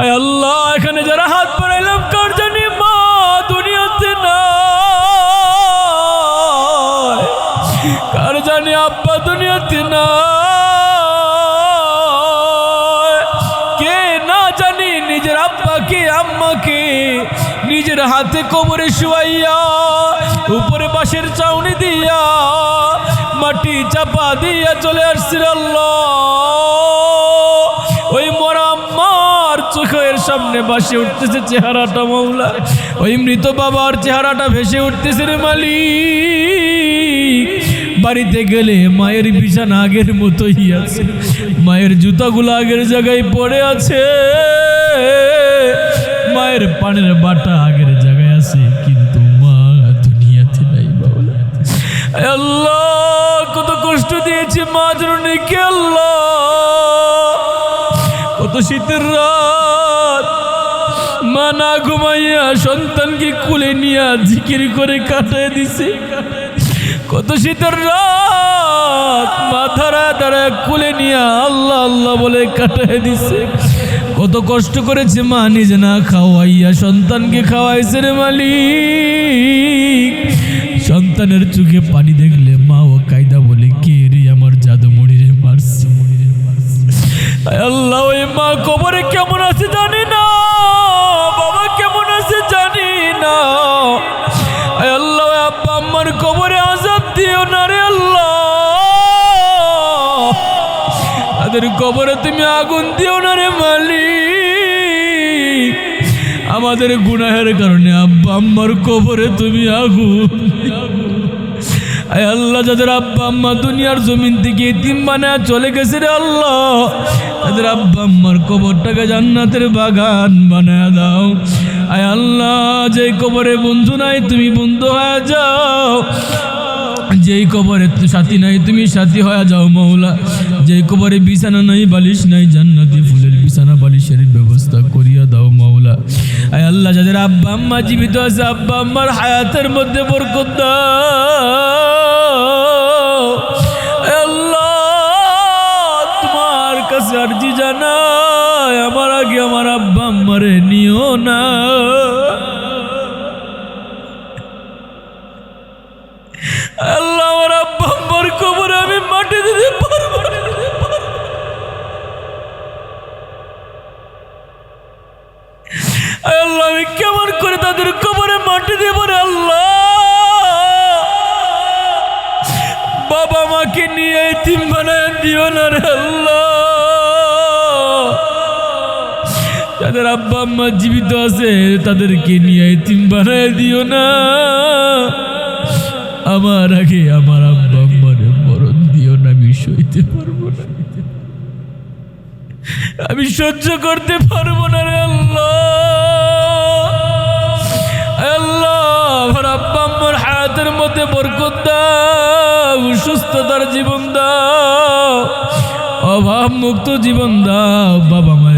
আল্লাহ, এখানে যারা হাত বাড়াইলাম কার জানি? মা, দুনিয়াতে না কার জানি আব্বা দুনিয়াতে না কে না জানি নিজের নিজের হাতে কোমরে শুয়াইয়া, উপরে বাঁশের চাউনি দিয়া, মাটি চাপা দিয়া চলে আসছিল আল্লাহ। সামনে বাসে উঠতেছে চেহারাটা মৌলা। ওই মৃত বাবার চেহারাটা ভেসে উঠতেছে রে মালিক। বাড়িতে গেলে মায়ের বিছানা আগের মতোই আছে। মায়ের জুতাগুলো আগের জায়গায় পড়ে আছে। মায়ের পানের বাটা আগের জায়গায় আছে, কিন্তু মা দুনিয়াতে নাই আয় আল্লাহ, কত কষ্ট দিয়েছে মা জননীকে আল্লাহ? কত শীতের রাত। মা না ঘুমাইয়া সন্তানকে কুলে নিয়ে জিকির করে কাটায় দিছে। কত শীতের রাত মাথারা তারা কুলে নিয়ে আল্লাহ আল্লাহ বলে কাটায় দিছে। কত কষ্ট করেছে মা, নিজে না খাওয়াইয়া সন্তানকে খাওয়াইছে রে মালিক। সন্তানের চোখে পানি দেখলে আল্লাহ, ওই মা কবরে কেমন আছে জানি না, বাবা কেমন আছে জানি না। আল্লাহ আব্বা আম্মার কবরে আজাদ দিও না রে আল্লাহ। তাদের কবরে তুমি আগুন দিও না রে মালিক। আমাদের গুনাহের কারণে আব্বা আম্মার কবরে তুমি আগুন আল্লাহ, যাদের আব্বা আম্মা দুনিয়ার জমিন থেকে তিন বানায় চলে গেছে রে আল্লাহ তাদের কবরটাকে জান্নাতের বাগান বানায় দাও। আয় আল্লাহ যে কবরে বন্ধু নাই, তুমি বন্ধু হয়ে যাও। যেই কবরে সাথী নাই, তুমি সাথী হয়ে যাও মৌলা। যেই কবরে বিছানা নাই, বালিশ নাই, জান্নাতি ফুলের বিছানা, বালিশের ব্যবস্থা করিয়া দাও মৌলা। আয় আল্লাহ, যাদের আব্বা আম্মা জীবিত আছে, আব্বা আম্মার হায়াতের মধ্যে বরকত জানাই আমার আগে আমার আব্বা আম্মারে নিও না। কেমন করে তাদের কবরে বাবা মাকে নিয়ে এতিম বানায় দিও না রে আল্লাহ। যাদের আব্বা আম্মা জীবিত আছে, তাদেরকে নিয়ে এতিম বানায় দিও না। আমার আগে আমার আব্বা আম্মারে মরণ দিও না, আমি সইতে পারব না। আমি সহ্য করতে পারব না রে আল্লাহ। আমার আব্বা আম্মার হায়াতের মধ্যে বরকত দাও, সুস্থতার জীবন দাও অভাব মুক্ত জীবন দাও বাবা মায়ের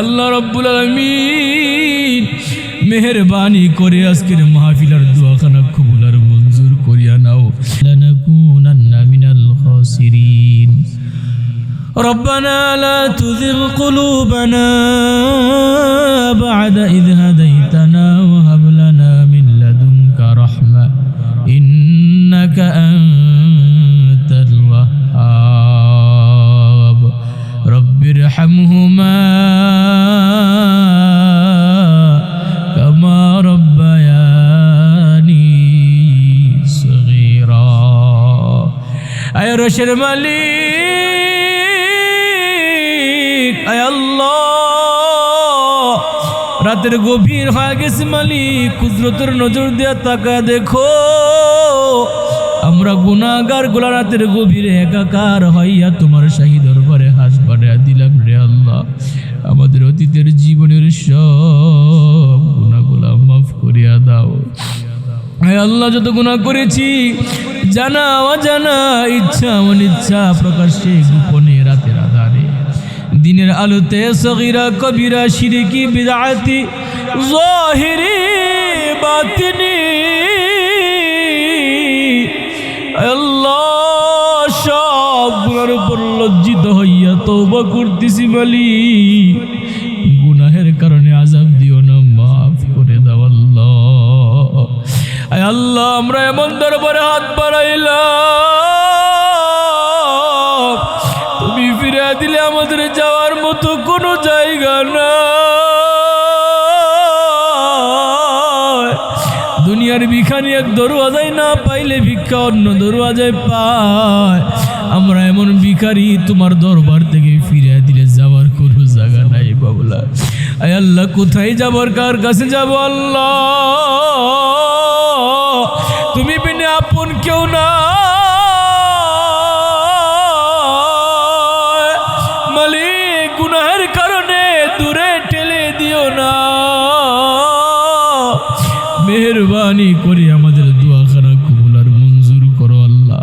আল্লাহ রব্বুল আলমিন মেহরবানি করে আজকের মাহফিলার দোয়াখানা কবুল আর মঞ্জুর করিয়া নাও লানাকুনান্না মিনাল খাসিরিন ربنا لا تزغ قلوبنا بعد إذ هديتنا وهب لنا من لدنك رحمة إنك أنت আরশের মালিক। আল্লাহ। রাতের গভীর হয়ে গেছে মালিক। কুদরতের নজর দেওয়া তাকা দেখো। আমরা গুনাগার গোলা রাতের গভীরে একাকার হইয়া তোমার শাহী দরবারে হাস পাঠা দিলাম রে আল্লাহ। আমাদের অতীতের জীবনের সব গুণাগুলা মাফ করিয়া দাও। আয় আল্লাহ, যত গুণা করেছি, জানা, অজানা, ইচ্ছা, অনিচ্ছা প্রকাশ্যে গোপনে রাতের আধারে। দিনের আলোতে সগিরা, কবিরা শিরিকি বিদাতি, জাহিরি, বাতিনি। আল্লাহ, সব গুণার উপর লজ্জিত হইয়া তৌবা করতেছি মালিক আল্লাহ, আমরা এমন দরবারে হাত বাড়াইলাম। তুমি ফিরে দিলে আমাদের যাওয়ার মতো কোনো জায়গা না দুনিয়ার ভিখানি এক দরওয়াজায় না পাইলে ভিক্ষা অন্য দরওয়াজায় পায়। আমরা এমন ভিখারি তোমার দরবার থেকে ফিরে দিলে যাওয়ার কোনো জায়গা নাই বাবলা। আয় আল্লাহ, কোথায় যাবার কার কাছে যাব আল্লাহ? কেউ না মালিক গুনাহের কারণে দূরে ঠেলে দিও না। মেহরবানি করে আমাদের দোয়াখানা কবুল আর মঞ্জুর করো আল্লাহ।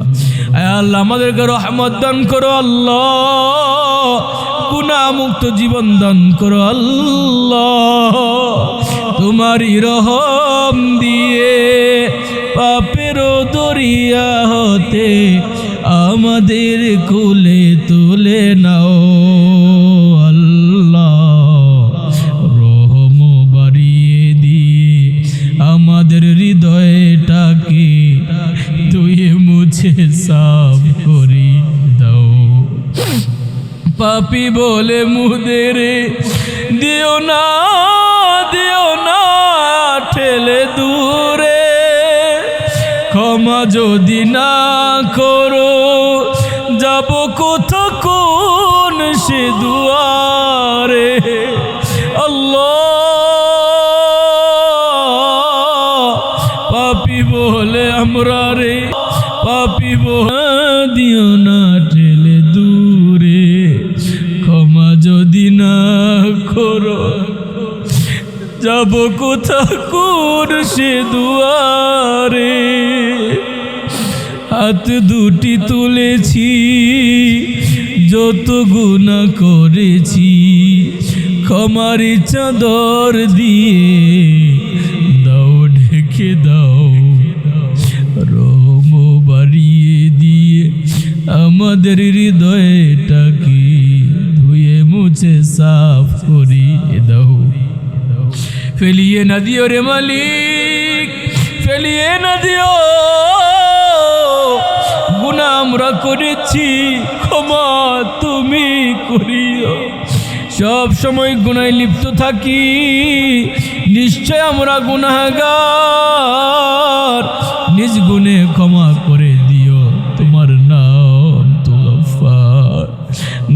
আল্লাহ, আমাদেরকে রহমত দান করো আল্লাহ। গুনা মুক্ত জীবন দান করো আল্লাহ। তোমারই রহম দরিয়া হতে আমাদের কুলে তুলে নাও আল্লাহ। রহম দিয়ে আমাদের হৃদয়টাকে ধুয়ে মুছে করি দাও। পাপি বলে মুদের দিও না। যদি না করো, যাব কোথা কোন সে দুয়ারে? আল্লাহ, পাপি বলে আমরা রে, পাপি দিও না ঠেলে দূরে। ক্ষমা যদি না করো, যাব কোথা কোন সে দুয়ারে? হাত দুটি তুলেছি, যত গুণা করেছি। ক্ষমার চাদর দিয়ে দাও, ঢেকে দাও। রহম বাড়িয়ে দিয়ে আমাদের হৃদয়টাকে ধুয়ে মুছে সাফ করিয়ে দাও। ফেলিয়ে না দিও রে মালিক, ফেলিয়ে না দিও। করেছি, ক্ষমা তুমি করিও। সব সময় গুনায় লিপ্ত থাকি, নিশ্চয় আমরা গুনাহগার। নিজ গুণে ক্ষমা করে দিও, তোমার নাম তো।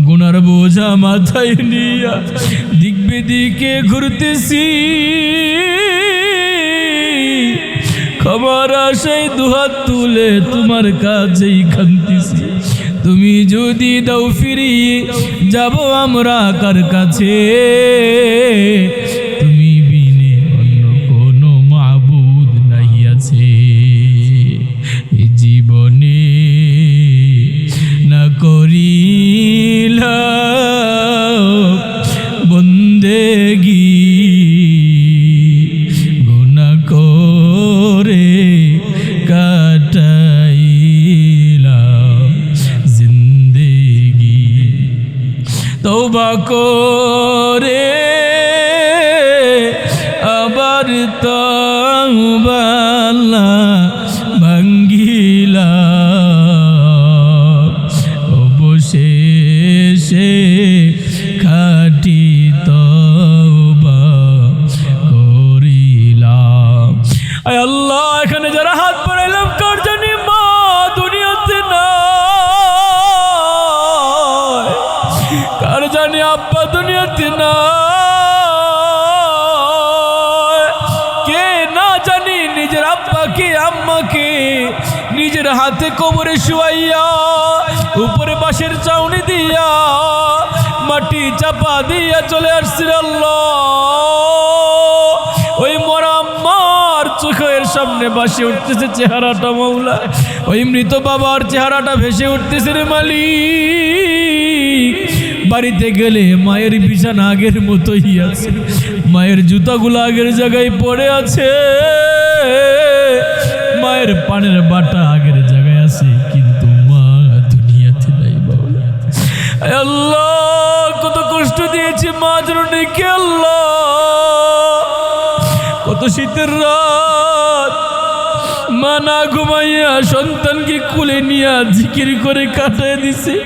গুনার বোঝা মাথায় নিয়া দিক বিদিকে ঘুরতেছি। ক্ষমার আশায় দুহাত তুলে তোমার কাছেই খান্তিছি। তুমি যদি দাও ফিরিয়ে যাব আমরা কার কাছে? নিজের হাতে কোমরে শুয়াইয়া, উপরে বাঁশের চাউনি দিয়া, মাটি চাপা দিয়া চলে আসছিল ওই মরা আম্মার চোখের সামনে বাসে উঠতেছে চেহারাটা মৌলা। ওই মৃত বাবার চেহারাটা ভেসে উঠতেছে রে মালিক। বাড়িতে গেলে মায়ের বিছানা আগের মতোই আছে, মায়ের জুতাগুলো আগের জায়গায় পড়ে আছে, মায়ের পানের বাটা আগের আল্লাহ, কত কষ্ট দিয়েছি মা জননীকে কত শীতের রাত। মা না ঘুমাইয়া সন্তানকে কুলে নিয়ে জিকির করে কাটায় দিছে।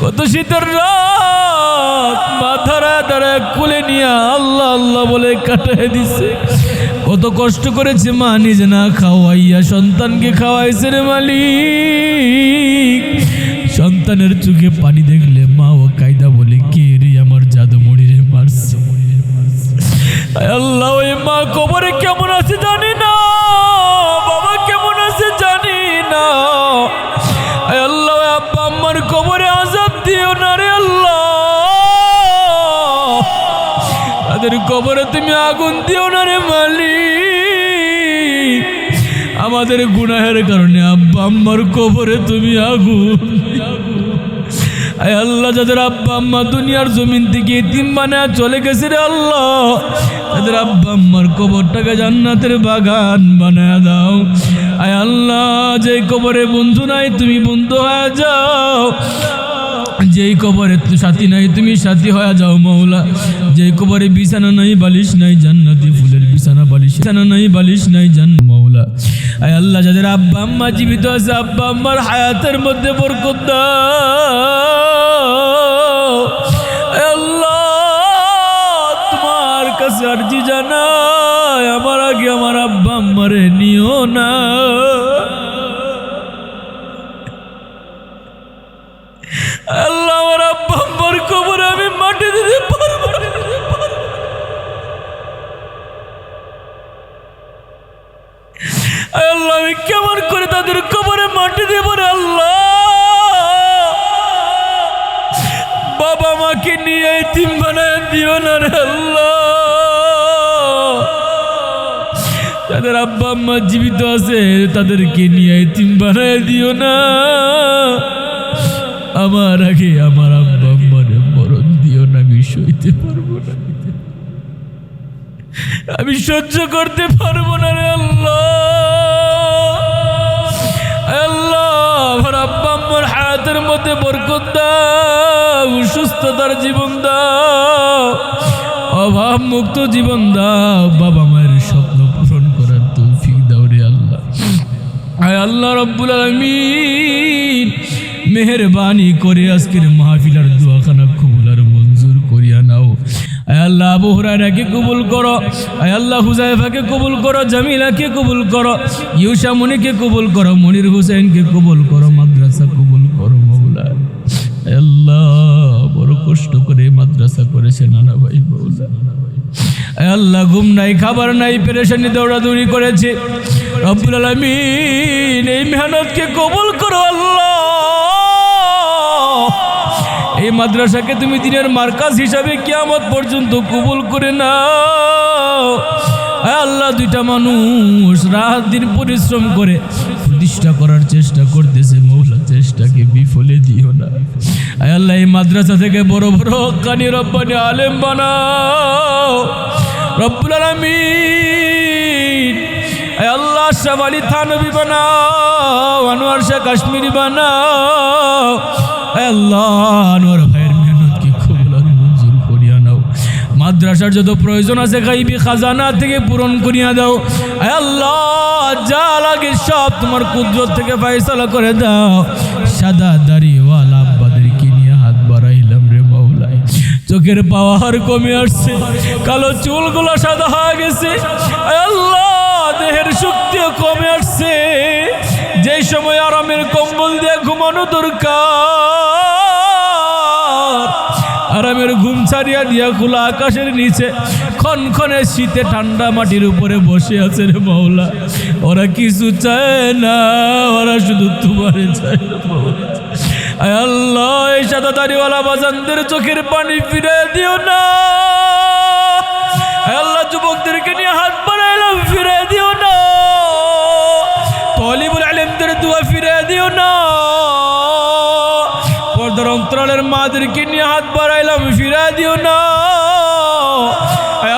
কত শীতের রাত। মা ধরা ধরা কুলে নিয়ে আল্লাহ আল্লাহ বলে কাটায় দিছে। কত কষ্ট করেছে মা নিজে না খাওয়াইয়া সন্তানকে খাওয়াইছে রে মালিক। সন্তানের চোখে পানি দেখলে মা ও কায়দা বলে, কে রে আমার জাদু মরি রে মারছে? আল্লাহ, ওই মা কবরে কেমন আছে জানি না, বাবা কেমন আছে জানি না। আল্লাহ আব্বা আম্মার কবরে আজাব দিও না রে আল্লাহ। তাদের কবরে তুমি আগুন দিও না রে মালিক। আমাদের গুনাহের কারণে, আব্বা আম্মার কবরে তুমি আগুন আয় আল্লাহ, যাদের আব্বা আম্মা দুনিয়ার জমিন থেকে তিন বানায় চলে গেছে রে আল্লাহ, তাদের আব্বা আম্মার কবরটাকে জান্নাতের বাগান বানায় দাও। আয় আল্লাহ, যে কবরে বন্ধু নাই, তুমি বন্ধু হয়ে যাও। যেই কবরে সাথী নাই, তুমি সাথী হয়ে যাও মৌলা যেই কবরে বিছানা নাই, বালিশ নাই, জান্নাতি ফুলের বিছানা বালিশ বিছানা নাই, বালিশ নাই জান মৌলা আয় আল্লাহ, যাদের আব্বা আম্মা জীবিত আছে, আব্বা আম্মার হায়াতের মধ্যে বরকত দাও। আল্লাহ, তোমার কাছে আরজি জানাই, আমার আগে আমার আব্বা আম্মারে নিও না। আল্লাহ মাটি দেব রে বাবা মাকে নিয়ে তিন বানায় দিও না রে আল্লাহ। যাদের আব্বা আম্মা জীবিত আছে, তাদেরকে নিয়ে তিন বানায় দিও না। আমার আগে আমার আব্বা আম্মারে মরণ দিও না, আমি সইতে পারব না। আমি সহ্য করতে পারব না রে আল্লাহ। হায়াতের মধ্যে বরকত দাও, সুস্থতার জীবন দাও। অভাব মুক্ত জীবন দাও, বাবা মায়ের স্বপ্ন পূরণ করার তৌফিক দাও রে আল্লাহ। আয় আল্লাহ রব্বুল আলমিন, মেহরবানি করে আজকের মাহফিলার দোয়াখানা কবুল আর মঞ্জুর করিয়া নাও। আয় আল্লাহ আবু হুরায়রাকে কবুল করো, আয় আল্লাহ হুজাইফাকে কবুল করো, জামিলাকে কবুল করো, ইউসা মনিকে কবুল করো, মনির হুসাইনকে কবুল করো, মাদ্রাসা কবুল কষ্ট করে মাদ্রাসা করেছে নানা ভাই আয় আল্লাহ, ঘুম নাই, খাবার নাই, পেরেশানি, দৌড়াদৌড়ি করেছে। রব্বুল আলমিন, এই মেহনতকে কবুল করো আল্লাহ। এই মাদ্রাসাকে তুমি দিনের মার্কাজ হিসাবে কিয়ামত পর্যন্ত কবুল করে নাও। আল্লাহ, দুইটা মানুষ রাত দিন পরিশ্রম করে প্রতিষ্ঠা করার চেষ্টা করতেছে মৌলা, চেষ্টাকে বিফলে দিও না। আয় আল্লাহ, এই মাদ্রাসা থেকে বড় বড় কানি রব্বানি আলেম বানাও। রব্বুল আলামিন। আয় আল্লাহ শাহ আলী থানবী বানাও, আনোয়ার শাহ কাশ্মীরি বানাও। আয় আল্লাহ, আনোয়ার মাদ্রাসার যত প্রয়োজন আছে গাইবি খাজানা থেকে পূরণ করিয়া দাও। আল্লাহ, যা লাগে সব তোমার কুদরত থেকে ফয়সালা করে দাও। সাদা দাড়িওয়ালা আব্বাদেরকে নিয়ে হাত বাড়াইলাম রে মাওলাই চোখের পাওয়ার কমে আসছে, কালো চুলগুলো সাদা হয়ে গেছে। আল্লাহ, দেহের শক্তিও কমে আসছে। যেই সময় আরামের কম্বল দিয়ে ঘুমানো দরকার আরামের ঘুম ছাড়িয়া দিয়া খোলা আকাশের নিচে ক্ষণক্ষণে শীতে ঠান্ডা মাটির উপরে বসে আছে রে মাওলা। ওরা কিছু চায় না, ওরা শুধু তোমারে চায় আল্লাহ, এই সাদা দাড়িওয়ালা বাজানদের চোখের পানি ফিরে দিও না। আল্লাহ, যুবকদেরকে নিয়ে হাত বাড়াইলাম ফিরে দিও না। তলিবুল আলেমদের দুয়া ফিরে দিও না। অন্তরালের মাদেরকে নিয়ে হাত বাড়াইলাম ফিরা দিও না।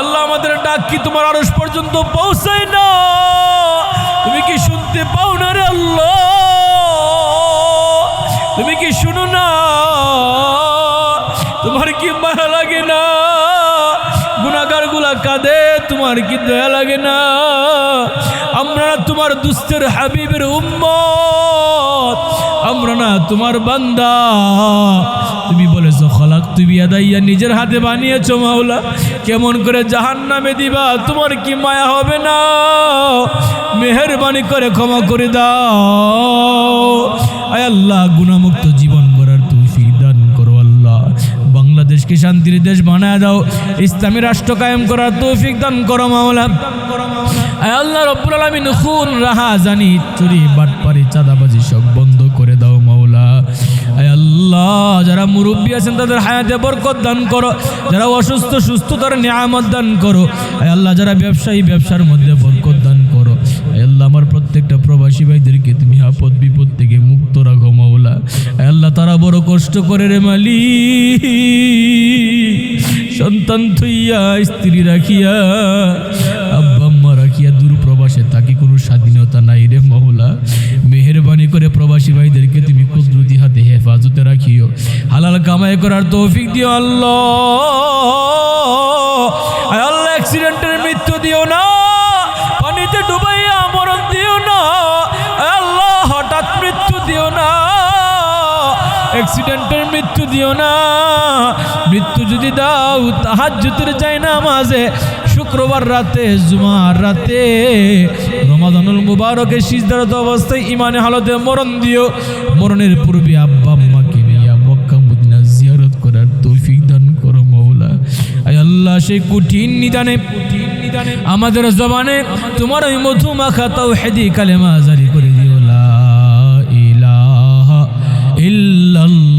আল্লাহ, আমাদের ডাক কি তোমার আরস পর্যন্ত পৌঁছায় না? তুমি কি শুনতে পাও না রে আল্লাহ? তুমি কি শুনো না? তোমার কি মায়া লাগে না? গুনাগারগুলা কাঁদে, তোমার কি দয়া লাগে না? আমরা তোমার দুস্থের হাবিবের উম্মত। আমরা না তোমার বান্দা। তুমি বলেছ, খলাক, তুমি আদাইয়া নিজের হাতে বানিয়েছো মাওলা। কেমন করে জাহান নামে দিবা, তোমার কি মায়া হবে না? মেহরবানি করে ক্ষমা করে দাও। আয় আল্লাহ, গুণামুক্ত জীবন গড়ার তৌফিক দান করো আল্লাহ। বাংলাদেশকে শান্তির দেশ বানায় দাও, ইসলামী রাষ্ট্র কায়েম করার তৌফিক দান করো মাওলা। আয় আল্লাহ, রব্বুল আলামিন খুন রাহা জানি চুরি, বাটপারি, চাঁদাবাজি সব বন্ধ করে আল্লাহ, যারা মুরব্বী আছেন তাদের হায়াতে বরকত দান করো, যারা অসুস্থ, সুস্থতার নিয়ামত দান করো। আল্লাহ, যারা ব্যবসায়ী, ব্যবসার মধ্যে বরকত দান করো। আল্লাহ, আমার প্রত্যেকটা প্রবাসী ভাইদেরকে তুমি আপদ বিপদ থেকে মুক্ত রাখো, মাওলা। আল্লাহ, তারা বড় কষ্ট করে রে মালি সন্তান থইয়া, স্ত্রী রাখিয়া আব্বা আম্মা রাখিয়া দূর প্রবাসে, তাকে কোনো স্বাধীনতা নাই রে মহলা মেহরবানি করে প্রবাসী ভাইদেরকে তুমি কুদরতি হাতে হেফাজতে রাখিও। হালাল কামাই করার তৌফিক দিও আল্লাহ। অ্যাক্সিডেন্টের মৃত্যু দিও না। পানিতে ডুবাইয়া মরণ দিও না। আল্লাহ, হঠাৎ মৃত্যু দিও না। অ্যাক্সিডেন্টের মৃত্যু দিও না। মৃত্যু যদি দাও তাহাজ্জুতের চাই না মাঝে শুক্রবার রাতে, জুমার রাতে, রমাদানুল মুবারকে সিজদারত অবস্থায় ইমানে হালতে মরণ দিও। মরণের পূর্বে আব্বা আম্মাকে নিয়ে মক্কা মদিনা জিয়ারত করার তৌফিক দান করো মৌলা আয় আল্লাহ, সেই কঠিন নিদানে আমাদের জবানে তোমার ওই মধু মাখা তাও হেদি কালেমা জারি করে দিও। লা ইলাহা ইল্লাল্লাহ।